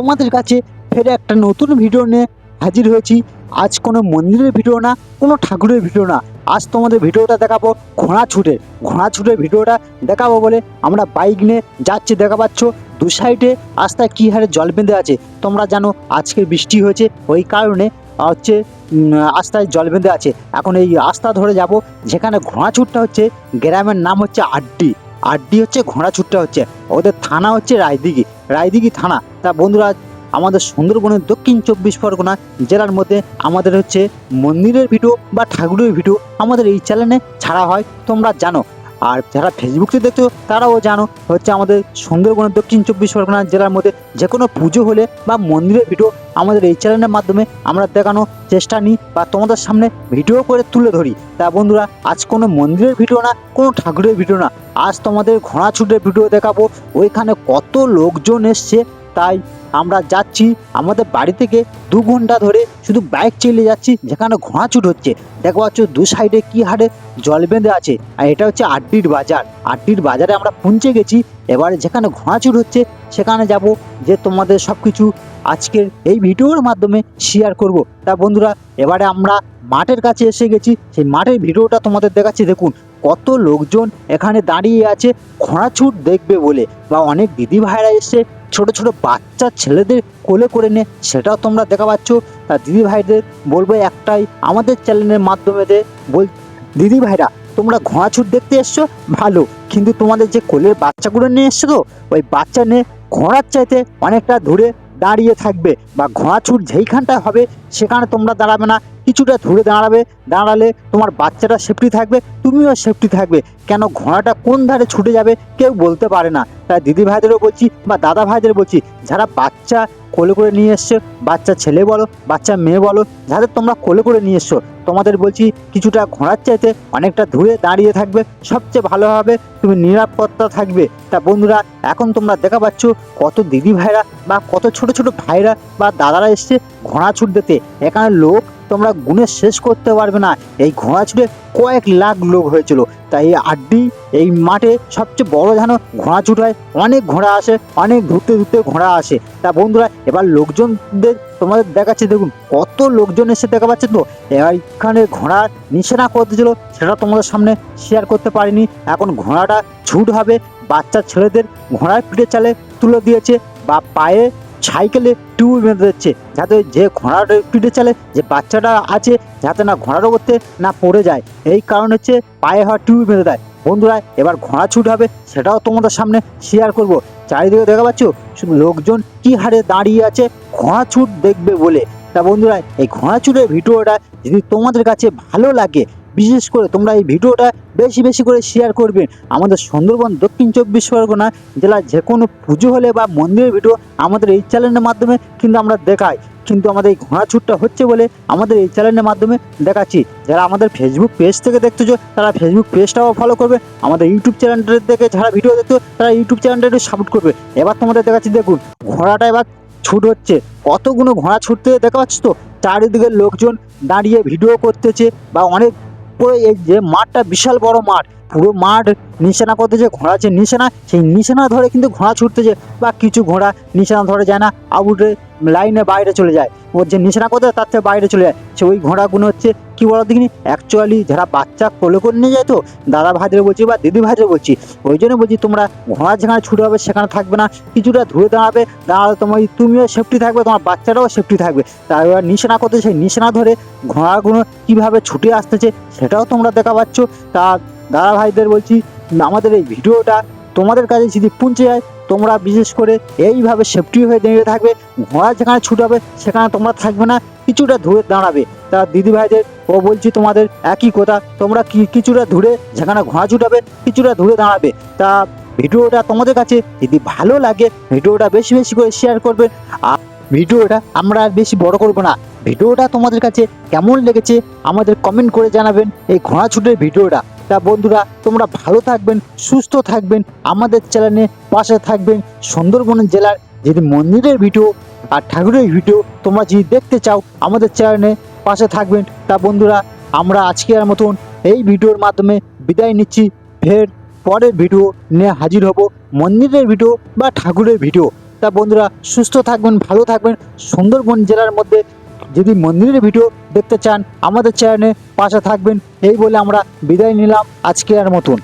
তোমাদের কাছে ফের একটা নতুন ভিডিও নিয়ে হাজির হয়েছি। আজ কোনো মন্দিরের ভিডিও না, কোনো ঠাকুরের ভিডিও না। আজ তোমাদের ভিডিওটা দেখাবো ঘোড়া ছুটের ঘোড়া ছুটের ভিডিওটা দেখাবো বলে আমরা বাইক নিয়ে যাচ্ছি। দেখা পাচ্ছ, দু সাইডে রাস্তায় কী হারে জল বেঁধে আছে। তোমরা জানো, আজকে বৃষ্টি হয়েছে, ওই কারণে হচ্ছে আস্তায় জল বেঁধে আছে। এখন এই রাস্তা ধরে যাব, যেখানে ঘোড়া ছুটটা হচ্ছে, গ্রামের নাম হচ্ছে আড্ডি। আড্ডি হচ্ছে ঘোড়া ছুটটা হচ্ছে, ওদের থানা হচ্ছে রায়দিঘি রায়দিঘি থানা। তা বন্ধুরা, আমাদের সুন্দরবনের দক্ষিণ চব্বিশ পরগনা জেলার মধ্যে আমাদের হচ্ছে মন্দিরের ভিডিও বা ঠাকুরের ভিডিও আমাদের এই চ্যানেলে ছাড়া হয়, তোমরা জানো। আর যারা ফেসবুকে দেখছ, তারাও জানো, হচ্ছে আমাদের সুন্দরবনের দক্ষিণ চব্বিশ পরগনা জেলার মধ্যে যে কোনো পুজো হলে বা মন্দিরের ভিডিও আমাদের এই চ্যানেলের মাধ্যমে আমরা দেখানোর চেষ্টা নিই বা তোমাদের সামনে ভিডিও করে তুলে ধরি। তা বন্ধুরা, আজ কোনো মন্দিরের ভিডিও না, কোনো ঠাকুরের ভিডিও না। আজ তোমাদের ঘোড়া ছুটের ভিডিও দেখাবো। ওইখানে কত লোকজন এসছে। তাই আমরা যাচ্ছি। আমাদের বাড়ি থেকে দু ঘণ্টা ধরে শুধু বাইক চালিয়ে যাচ্ছি, যেখানে ঘোড়া ছুট হচ্ছে। দেখো পাচ্ছ, দু সাইডে কি হারে জল বেঁধে আছে। আর এটা হচ্ছে আড্ডির বাজার। আড্ডির বাজারে আমরা পৌঁছে গেছি। এবারে যেখানে ঘোড়া ছুট হচ্ছে, সেখানে যাব। যে তোমাদের সব কিছু আজকের এই ভিডিওর মাধ্যমে শেয়ার করব। তা বন্ধুরা, এবারে আমরা মাঠের কাছে এসে গেছি। সেই মাঠের ভিডিওটা তোমাদের দেখাচ্ছি। দেখুন, কত লোকজন এখানে দাঁড়িয়ে আছে ঘোড়া ছুট দেখবে বলে। বা অনেক দিদি ভাইরা এসে ছোট ছোট বাচ্চা ছেলেদের কোলে করে নে, সেটাও তোমরা দেখা পাচ্ছ। তা দিদি ভাইদের বলব একটাই, আমাদের চ্যানেলের মাধ্যমে বল দিদি ভাইরা তোমরা ঘোড়া ছুট দেখতে এসছো? ভালো। কিন্তু তোমাদের যে কোলের বাচ্চাগুলো নিয়ে এসছো তো ওই বাচ্চা নিয়ে ঘোড়ার চাইতে অনেকটা দূরে দাঁড়িয়ে থাকবে বা ঘোড়াছুট যেইখানটায় হবে, সেখানে তোমরা দাঁড়াবে না। কিছুটা ধরে দাঁড়াবে, দাঁড়ালে তোমার বাচ্চাটা সেফটি থাকবে, তুমিও সেফটি থাকবে। কেন ঘোড়াটা কোন ধারে ছুটে যাবে কেউ বলতে পারে না। তাই দিদি ভাইদেরও বলছি বা দাদা ভাইদের বলছি, যারা বাচ্চা কোলে করে নিয়ে এসছো, বাচ্চা ছেলে বলো, বাচ্চা মেয়ে বলো, যাদের তোমরা কোলে করে নিয়ে এসছো তোমাদের বলছি কিছুটা ঘোড়ার চাইতে অনেকটা দূরে দাঁড়িয়ে থাকবে, সবচেয়ে ভালো হবে তুমি নিরাপত্তা থাকবে। তা বন্ধুরা, এখন তোমরা দেখা পাচ্ছ কত দিদি ভাইরা বা কত ছোট ছোট ভাইরা বা দাদারা এসছে ঘোড়া ছুট দিতে এখানে লোক তোমরা গুণে শেষ করতে পারবে না। এই ঘোড়া ছুটে কয়েক লাখ লোক হয়েছিল। তাই এই আড্ডি, এই মাঠে সবচেয়ে বড় যেন ঘোড়া ছুট হয় অনেক ঘোড়া আসে, অনেক ঘুরতে ঘুরতে ঘোড়া আসে। তা বন্ধুরা, এবার লোকজনদের তোমাদের দেখাচ্ছে, দেখুন কত লোকজন এসে দেখা পাচ্ছে তো? এখানে ঘোড়া নিশানা করতেছিল সেটা তোমাদের সামনে শেয়ার করতে পারিনি। এখন ঘোড়াটা ছুট হবে, বাচ্চা ছেলেদের ঘোড়ার পিঠে চালে তুলে দিয়েছে বা পায়ে সাইকেলে টিউব বেঁধে দিচ্ছে, যাতে যে ঘোড়ার পিঠে চালে যে বাচ্চাটা আছে, যাতে না ঘোড়ার করতে না পড়ে যায়। এই কারণ হচ্ছে পায়ে হওয়া টিউব বেঁধে দেয়। বন্ধুরা, এবার ঘোড়া ছুট হবে, সেটাও তোমাদের সামনে শেয়ার করব। চারিদিকে দেখা পাচ্ছ, লোকজন কি হারে দাঁড়িয়ে আছে? ঘোড়া ছুট দেখবে বলে। তা বন্ধুরা, এই ঘোড়া ছুটের ভিডিওটা যদি তোমাদের কাছে ভালো লাগে, বিশেষ করে তোমরা এই ভিডিওটা বেশি বেশি করে শেয়ার করবেন আমাদের সুন্দরবন দক্ষিণ চব্বিশ পরগনা জেলার যে কোনো পুজো হলে বা মন্দিরের ভিডিও আমাদের এই চ্যানেলের মাধ্যমে কিন্তু আমরা দেখাই। কিন্তু আমাদের এই ঘোড়া ছুটটা হচ্ছে বলে আমাদের এই চ্যানেলের মাধ্যমে দেখাচ্ছি। যারা আমাদের ফেসবুক পেজ থেকে দেখতেছো, তারা ফেসবুক পেজটাও ফলো করবে। আমাদের ইউটিউব চ্যানেলটা থেকে যারা ভিডিও দেখতো তারা ইউটিউব চ্যানেলটা একটু সাপোর্ট করবে। এবার তোমাদের দেখাচ্ছি, দেখুন, ঘোড়াটা এবার ছুট হচ্ছে। কতগুলো ঘোড়া ছুটতে দেখা পাচ্ছ তো? চারিদিকে লোকজন দাঁড়িয়ে ভিডিও করতেছে বা অনেক পুরো এই যে মাঠটা বিশাল বড় মাঠ। পুরো মাঠ নিশানা করতেছে, ঘোড়া আছে নিশানা, সেই নিশানা ধরে কিন্তু ঘোড়া ছুটতেছে বা কিছু ঘোড়া নিশানা ধরে যায় না। আউটে লাইনে বাইরে চলে যায়। ওর যে নিশানা করতে তার থেকে বাইরে চলে যায়। সে ওই ঘোড়াগুলো হচ্ছে, কি বলো দেখিনি? অ্যাকচুয়ালি যারা বাচ্চা কোলে করে নিয়ে যায় তো, দাদা ভাইদের বলছি বা দিদি ভাইদের বলছি, ওই জন্য বলছি তোমরা ঘোড়া যেখানে ছুটে হবে সেখানে থাকবে না। কিছুটা ধরে দাঁড়াবে, দাঁড়ালে তোমার তুমিও সেফটি থাকবে, তোমার বাচ্চাটাও সেফটি থাকবে। তাই এবার নিশানা করতে, সেই নিশানা ধরে ঘোড়াগুলো কীভাবে ছুটে আসতেছে সেটাও তোমরা দেখা পাচ্ছ। তা দাদা ভাইদের বলছি, আমাদের এই ভিডিওটা তোমাদের কাছে যদি পৌঁছে যায় তোমরা বিশেষ করে এইভাবে সেফটি হয়ে দাঁড়িয়ে থাকবে, ঘোড়া যেখানে ছুটাবে সেখানে তোমরা থাকবে না, কিছুটা দূরে দাঁড়াবে। তা দিদি ভাইদের ও বলছি তোমাদের একই কথা, তোমরা কি কিছুটা দূরে যেখানে ঘোড়া ছুটাবে, কিছুটা দূরে দাঁড়াবে। তা ভিডিওটা তোমাদের কাছে যদি ভালো লাগে, ভিডিওটা বেশি বেশি করে শেয়ার করবে। আর ভিডিওটা আমরা আর বেশি বড় করব না। ভিডিওটা তোমাদের কাছে কেমন লেগেছে আমাদের কমেন্ট করে জানাবেন এই ঘোড়া ছুটের ভিডিওটা। তা বন্ধুরা, তোমরা ভালো থাকবেন, সুস্থ থাকবেন, আমাদের চ্যানেলে পাশে থাকবেন সুন্দরবন জেলার যদি মন্দিরের ভিডিও আর ঠাকুরের ভিডিও তোমরা যদি দেখতে চাও, আমাদের চ্যানেলে পাশে থাকবেন। তা বন্ধুরা, আমরা আজকের মতন এই ভিডিওর মাধ্যমে বিদায় নিচ্ছি। ফের পরের ভিডিও নিয়ে হাজির হব মন্দিরের ভিডিও বা ঠাকুরের ভিডিও। তা বন্ধুরা, সুস্থ থাকবেন, ভালো থাকবেন। সুন্দরবন জেলার মধ্যে যদি মন্দিরের ভিডিও দেখতে চান, আমাদের চ্যানেলে পাশে থাকবেন। এই বলে আমরা বিদায় নিলাম আজকের মতন।